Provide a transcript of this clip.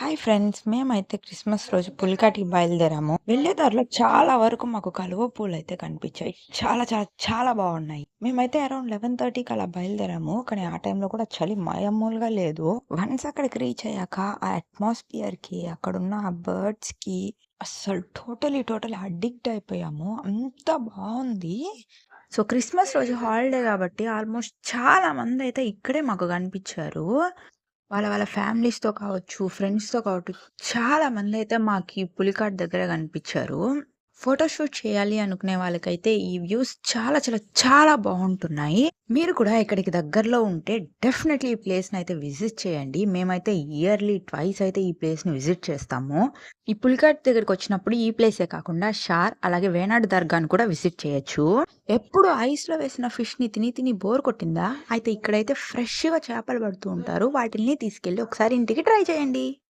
Hi friends మేమైతే Christmas రోజు పులికాటికి బయలుదేరాము. వెళ్ళే దారిలో చాలా వరకు మాకు కలువ పూలు అయితే కనిపించాయి. చాలా చాలా చాలా బాగున్నాయి. మేమైతే అరౌండ్ లెవెన్ థర్టీకి అలా బయలుదేరాము. కానీ ఆ టైంలో కూడా చలి మాయమూలుగా లేదు. వన్స్ అక్కడికి రీచ్ అయ్యాక ఆ అట్మాస్ఫియర్కి అక్కడున్న ఆ బర్డ్స్కి అస్సలు టోటలీ టోటలీ అడిక్ట్ అయిపోయాము. అంత బాగుంది. సో క్రిస్మస్ రోజు హాలిడే కాబట్టి ఆల్మోస్ట్ చాలా మంది అయితే ఇక్కడే మాకు కనిపించారు. వాళ్ళ వాళ్ళ ఫ్యామిలీస్‌తో కావచ్చు, ఫ్రెండ్స్‌తో కావచ్చు, చాలా అయితే మాకు పులికాట్ దగ్గర కనిపించారు ఫోటోషూట్ చేయాలి అనుకునే వాళ్ళకైతే ఈ వ్యూస్ చాలా చాలా చాలా బాగుంటున్నాయి. మీరు కూడా ఇక్కడికి దగ్గరలో ఉంటే డెఫినెట్‌లీ ఈ ప్లేస్‌నయితే విజిట్ చేయండి. మేమైతే ఇయర్‌లీ ట్వైస్ అయితే ఈ ప్లేస్‌ని విజిట్ చేస్తాము. ఈ పులికాట్ దగ్గరకొచ్చినప్పుడు ఈ ప్లేసే కాకుండా షార్ అలాగే వేనాడు దర్గాను కూడా విజిట్ చేయొచ్చు. ఎప్పుడు ఐస్‌లో వేసిన ఫిష్‌ని తిని తిని బోర్ కొట్టిందా? అయితే ఇక్కడైతే ఫ్రెష్‌గా చేపలు పడుతూ ఉంటారు. వాటిని తీసుకెళ్ళి ఒకసారి ఇంటికి ట్రై చేయండి.